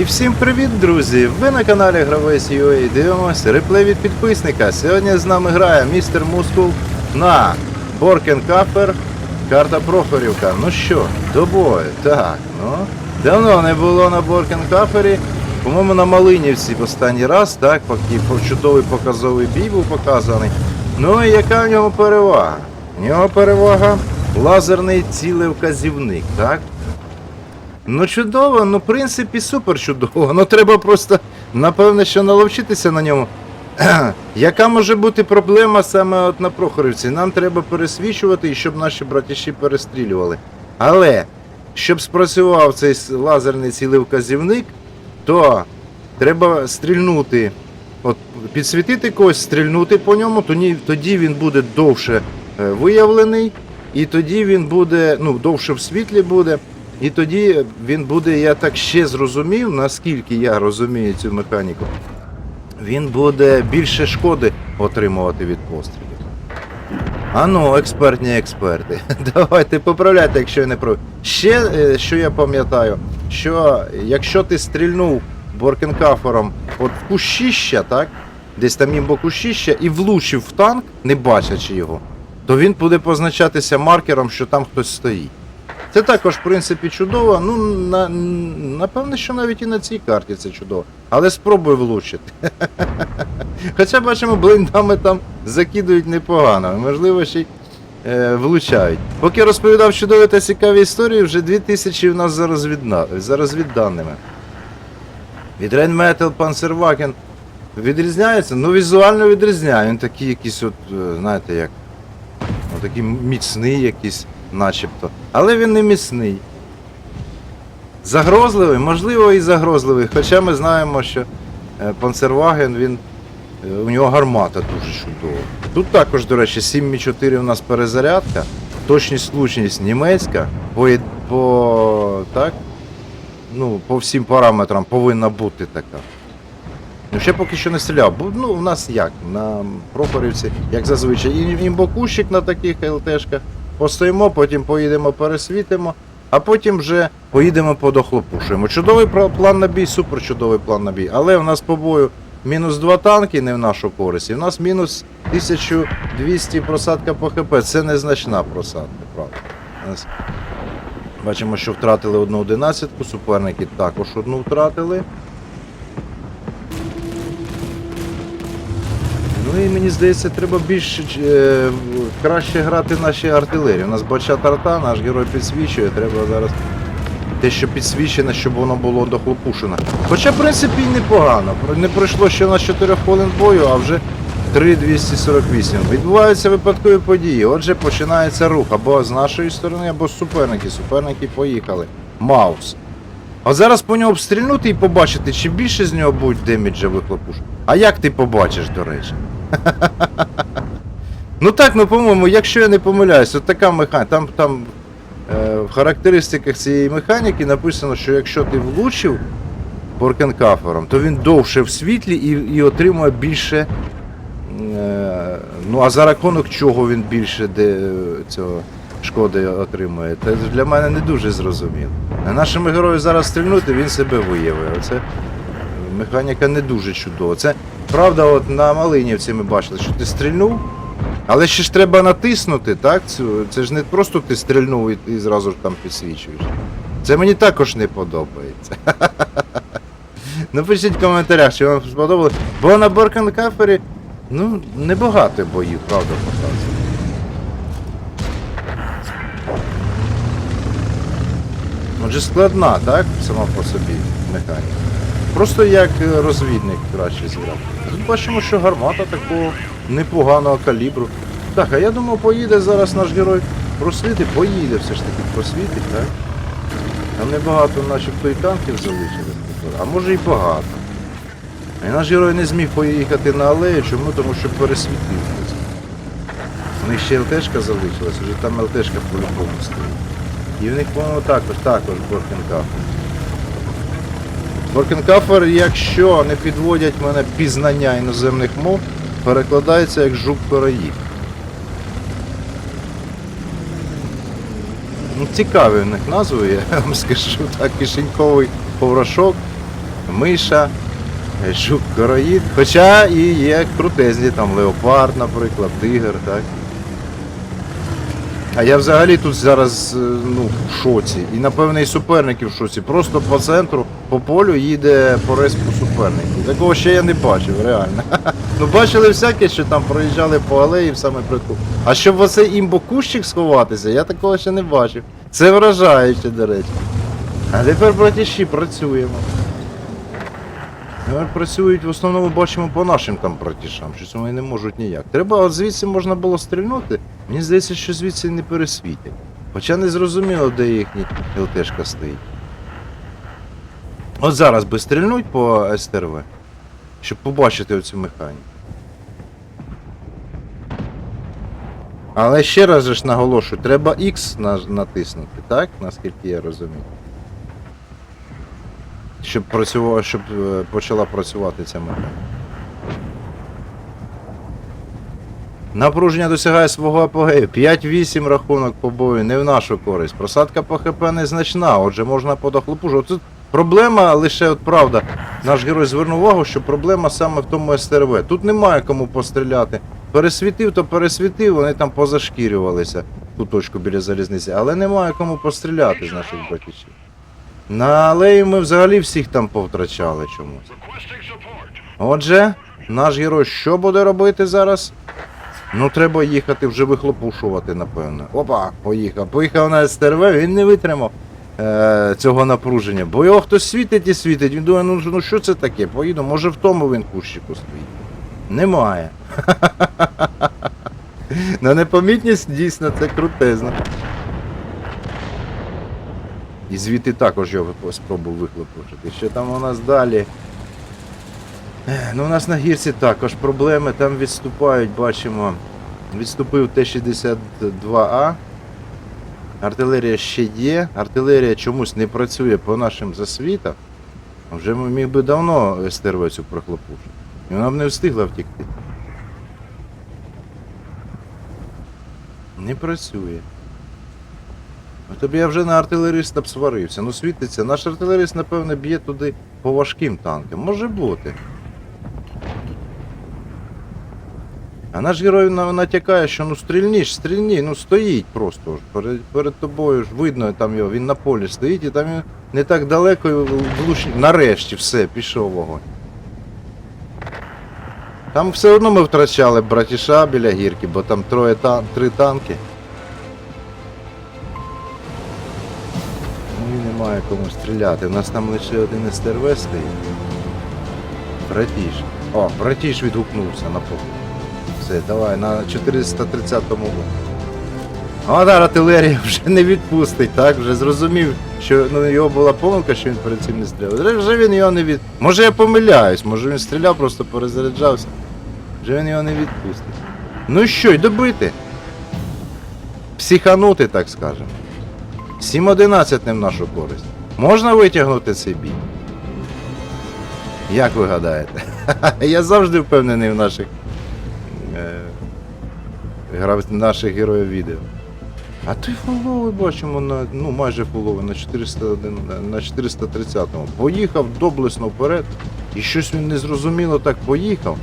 І всім привіт, друзі! Ви на каналі Гравець UA дивимося реплей від підписника. Сьогодні з нами грає містер Мускул на Боркен Кафер, карта Прохорівка. Ну що, до бою. Так, ну. Давно не було на Боркен Кафері. По-моєму, на Малинівці в останній раз, так, поки чудовий показовий бій був показаний. Ну і яка в нього перевага? У нього перевага лазерний цілевказівник, так? Ну чудово, ну в принципі супер чудово. Ну треба просто, напевне, що наловчитися на ньому. Яка може бути проблема саме от на Прохорівці? Нам треба пересвічувати і щоб наші братіші перестрілювали. Але щоб спрацював цей лазерний цілевказівник, то треба стрільнути, от підсвітити когось, стрільнути по ньому, тоді, тоді він буде довше е, виявлений, і тоді він буде, ну, довше в світлі буде. І тоді він буде, я так ще зрозумів, наскільки я розумію цю механіку, він буде більше шкоди отримувати від пострілів. Ану, експертні експерти. Давайте поправляйте, якщо я не прав. Ще е, що я пам'ятаю, що якщо ти стрільнув Боркенкафером от в кущища, так? Десь там імбо кущища і влучив в танк, не бачачи його, то він буде позначатися маркером, що там хтось стоїть. Це також, в принципі, чудово. Ну, на, напевне, що навіть і на цій карті це чудово. Але спробуй влучити. Хоча бачимо, блиндами там закидують непогано, можливо, ще й е, влучають. Поки розповідав чудові та цікаві історії, вже 2000 в нас за, розвідна, за розвідданими. Від Rheinmetall Panzerwagen відрізняється? Ну, візуально відрізняє. Він такий якийсь, от, е, знаєте, як. Ну, такий міцний якийсь, начебто. Але він не міцний. Загрозливий, можливо, і загрозливий. Хоча ми знаємо, що е, Панцерваген, він, е, у нього гармата дуже чудова. Тут також, до речі, 7,4 у нас перезарядка, точність влучність німецька, по, по, так, ну, по всім параметрам повинна бути така. Ну, ще поки що не стріляв. Бо ну, у нас як? На Прохорівці, як зазвичай, імбокущик на таких ЛТшках. Постоїмо, потім поїдемо, пересвітимо, а потім вже поїдемо подохлопушуємо. Чудовий план на бій, супер чудовий план на бій. Але у нас по бою мінус 2 танки не в нашу користь, і в нас мінус 1200 просадка по ХП. Це незначна просадка, правда. Бачимо, що втратили одну одинадцятку, суперники також одну втратили. Ну і мені здається, треба більш е, краще грати наші артилерії. У нас бача арта, наш герой підсвічує, треба зараз те, що підсвічене, щоб воно було дохлопушено. Хоча, в принципі, і непогано. Не пройшло ще на 4 хвилин бою, а вже 3,248. Відбуваються випадкові події. Отже, починається рух або з нашої сторони, або з суперників. Суперники поїхали. Маус. А зараз по нього обстрільнути і побачити, чи більше з нього будуть деміджа вихлопуш. А як ти побачиш, до речі? Ну так, ну по-моєму, якщо я не помиляюсь, от така механіка. Там, там е, в характеристиках цієї механіки написано, що якщо ти влучив Боркенкафером, то він довше в світлі і, і отримує більше. Е, ну а за рахунок чого він більше де, е, цього шкоди отримує, це для мене не дуже зрозуміло. А нашому герою зараз стрільнути, він себе виявив. Це механіка не дуже чудова. Це правда, от на Малинівці ми бачили, що ти стрільнув, але ще ж треба натиснути, так? Це ж не просто ти стрільнув і, і зразу ж там підсвічуєш. Це мені також не подобається. Напишіть в коментарях, чи вам сподобалось. Бо на Боркенкафері, ну, небагато боїв, правда, показує. Отже, складна, так? Сама по собі механіка. Просто як е, розвідник краще зіграв. Тут бачимо, що гармата такого непоганого калібру. Так, а я думав, поїде зараз наш герой просвітить, поїде все ж таки просвітить, так? Там небагато начебто і танків залишилось, а може і багато. І наш герой не зміг поїхати на алею, чому? Тому що пересвітив. У них ще ЛТшка залишилась, вже там ЛТшка по-любому стоїть. І в них, по-моєму, також, також Боркенкафер. Боркенкафер, якщо не підводять мене пізнання іноземних мов, перекладається як жук пироїд. Ну, цікаві в них назви, я вам скажу так, кишеньковий поврашок. миша, жук короїд. Хоча і є крутезні, там леопард, наприклад, тигр, так. А я взагалі тут зараз е, ну, в шоці. І напевне і суперники в шоці. Просто по центру, по полю їде по респу суперників. Такого ще я не бачив, реально. Ну бачили всяке, що там проїжджали по алеї в саме притул. А щоб в оцей імбокущик сховатися, я такого ще не бачив. Це вражаюче, до речі. А тепер братіші працюємо. Тепер працюють в основному бачимо по нашим там братішам, щось вони не можуть ніяк. Треба от звідси можна було стрільнути. Мені здається, що звідси не пересвітять. Хоча не зрозуміло, де їхній ЛТшка стоїть. От зараз би стрільнуть по СТРВ, щоб побачити оцю механіку. Але ще раз ж наголошую, треба X натиснути, так? Наскільки я розумію. Щоб працювала, щоб е, почала працювати ця механіка. Напруження досягає свого апогею. 5-8 рахунок по бою, не в нашу користь. Просадка по ХП незначна, отже можна подохлопужувати. Тут проблема лише от правда. Наш герой звернув увагу, що проблема саме в тому СТРВ. Тут немає кому постріляти. Пересвітив, то пересвітив, вони там позашкірювалися ту точку біля залізниці, але немає кому постріляти з наших братів. На алеї ми взагалі всіх там повтрачали чомусь. Отже, наш герой що буде робити зараз? Ну, треба їхати вже вихлопушувати, напевно. Опа, поїхав. Поїхав на СТРВ, він не витримав е, цього напруження. Бо його хтось світить і світить. Він думає, ну, ну що це таке? Поїду, може в тому він кущику стоїть. Немає. На непомітність дійсно це крутезно. І звідти також його спробую вихлопушити. Що там у нас далі? Ех, Ну, у нас на гірці також проблеми, там відступають, бачимо. Відступив Т-62А. Артилерія ще є. Артилерія чомусь не працює по нашим засвітам. Вже міг би давно СТРВ цю прохлопушити. І вона б не встигла втікти. Не працює. Тобі я вже на артилериста б сварився. Ну світиться. Наш артилерист, напевне, б'є туди по важким танкам. Може бути. А наш герой натякає, що ну стрільніш, стрільні, ну стоїть просто. Перед, перед тобою ж видно там його, він на полі стоїть і там він не так далеко і влучні. Нарешті все, пішов вогонь. Там все одно ми втрачали братіша біля гірки, бо там троє тан... три танки. Ну і немає кому стріляти. У нас там лише один СТРВ стоїть. Братіш. О, братіш відгукнувся на пол. Все, давай, на 430-му. А да, артилерія вже не відпустить, так? Вже зрозумів, що ну, його була помилка, що він перед цим не стріляв. Вже він його не від. Може я помиляюсь, може він стріляв, просто перезаряджався. Вже він його не відпустить. Ну що, й добити? Психанути, так скажемо. 7-11 не в нашу користь. Можна витягнути цей бій? Як ви гадаєте? Я завжди впевнений в наших е, грав наших героїв відео. А той фуловий бачимо на ну майже фуловий на 401, на 430-му. Поїхав доблесно вперед. І щось він незрозуміло так поїхав.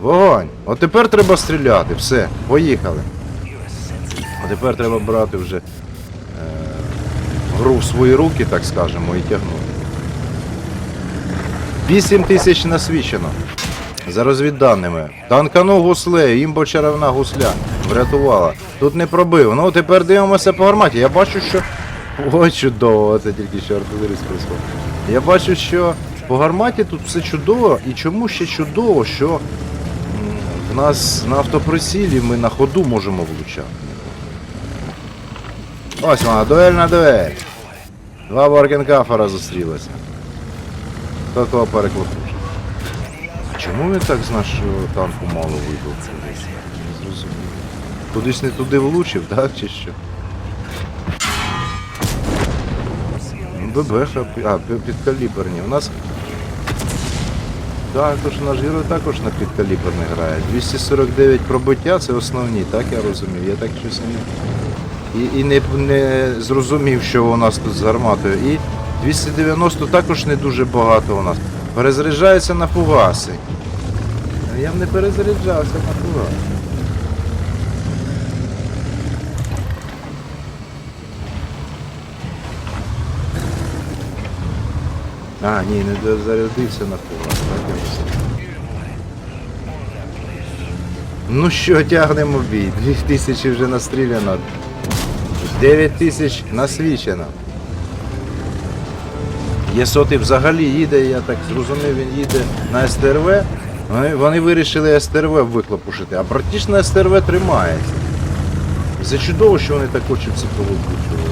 Вогонь! От тепер треба стріляти. Все, поїхали. А тепер треба брати вже е, гру в свої руки, так скажемо, і тягнути. 8 тисяч насвічено. За розвідданими. Танканув гуслею, імбо чарівна гусля. Врятувала. Тут не пробив. Ну тепер дивимося по гарматі. Я бачу, що. Ой, чудово, це тільки що артилеріст прийшов. Я бачу, що по гарматі тут все чудово, і чому ще чудово, що в нас на автоприцілі ми на ходу можемо влучати. Ось вона, дуель на дуель. Два Боркенкафера зустрілися. Хто кого переклопушив? Чому він так з нашого танку мало вибив? Не зрозумів. Кудись не туди влучив, так, чи що? Ну, ББХ, а, підкаліберні. У нас також наш герой також на підкаліберний грає. 249 пробиття це основні, так я розумію. Я так не. І, і не, не зрозумів, що у нас тут з гарматою. І 290 також не дуже багато у нас. Перезаряджаються на фугаси. Я б не перезаряджався на фугас. А, ні, не дозарядився на фугас. Ну що, тягнемо бій. 2000 вже настріляно. 9000 насвічено. Єсоти взагалі їде, я так зрозумів, він їде на СТРВ. Вони, вони вирішили СТРВ виклопушити, а братіш на СТРВ тримається. Це чудово, що вони так очівці повикручували.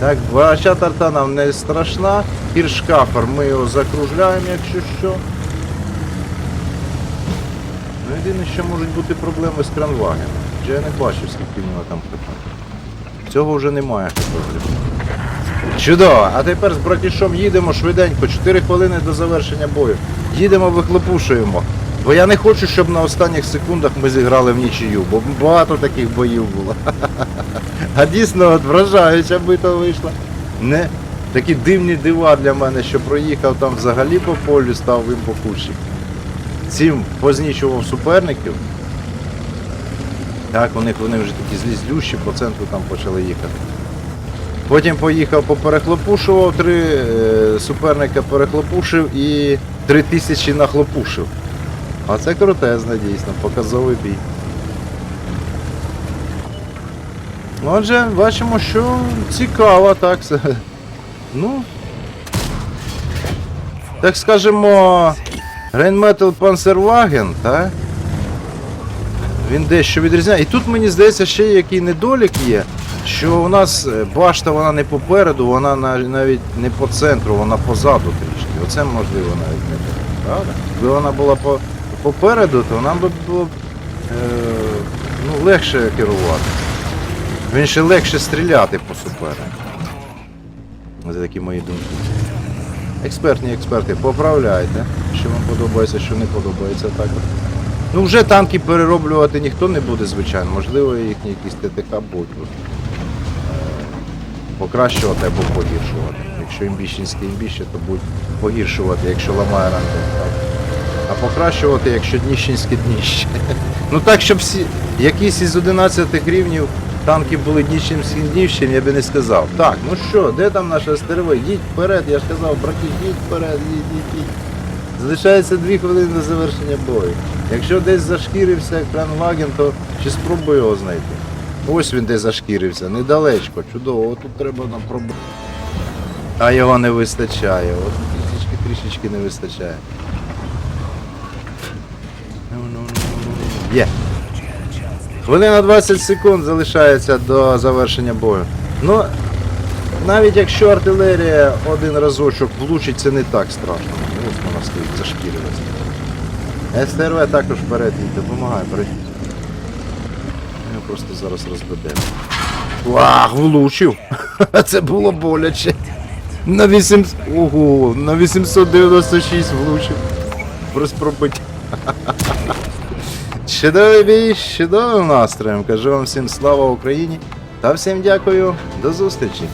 Так, бача тарта нам не страшна. Кіршкафер ми його закружляємо, якщо що. Ну, єдине, що можуть бути проблеми з кранвагеном. Вже я не бачив, скільки в нього там хп. Цього вже немає хп. Чудово! А тепер з братішом їдемо швиденько, 4 хвилини до завершення бою. Їдемо, вихлопушуємо. Бо я не хочу, щоб на останніх секундах ми зіграли в нічию, бо багато таких боїв було. А дійсно от вражаюча битва вийшла. Не такі дивні дива для мене, що проїхав там взагалі по полю, став їм покущик. Цим познічував суперників. Так, у них вони вже такі злі злющі, по центру там почали їхати. Потім поїхав поперехлопушував, три е, суперника перехлопушив і три тисячі нахлопушив. А це крутезно, дійсно, показовий бій. Отже, бачимо, що цікаво, так. Ну. Так скажемо, Rheinmetall Panzerwagen, так? Він дещо відрізняє. І тут мені здається, ще який недолік є, що у нас е, башта вона не попереду, вона навіть не по центру, вона позаду трішки. Оце можливо навіть не так. Якби вона була по, попереду, то нам би було е, ну, легше керувати. Він ще легше стріляти по супернику. Це такі мої думки. Експертні експерти, поправляйте, що вам подобається, що не подобається також. Ну вже танки перероблювати ніхто не буде, звичайно. Можливо, їхні якісь ТТК будуть покращувати або погіршувати. Якщо імбіщенське імбіще, то будуть погіршувати, якщо ламає. Так? А покращувати, якщо дніщенське дніще. Ну так, щоб всі якісь із 11 рівнів танки були дніщенським дніщем, я би не сказав. Так, ну що, де там наша стерва? Їдь вперед, я ж казав, браки, їдь вперед, їдь, їдь, їдь. Залишається дві хвилини до завершення бою. Якщо десь зашкірився кранваген, то ще спробуй його знайти. Ось він де зашкірився, недалечко, чудово, отут треба нам пробувати. А його не вистачає, от трішечки трішечки не вистачає. Є. Хвилина 20 секунд залишається до завершення бою. Ну, навіть якщо артилерія один разочок влучить, це не так страшно. Ось вона стоїть, зашкірилася. СТРВ також вперед їй допомагає, пройдіть. Просто зараз розведемо. Вах, влучив! Це було боляче. На 8... Ого, на 896 влучив. Просто пробиття. Чудовий бій, чудовим настроєм. Кажу вам всім слава Україні та всім дякую. До зустрічі.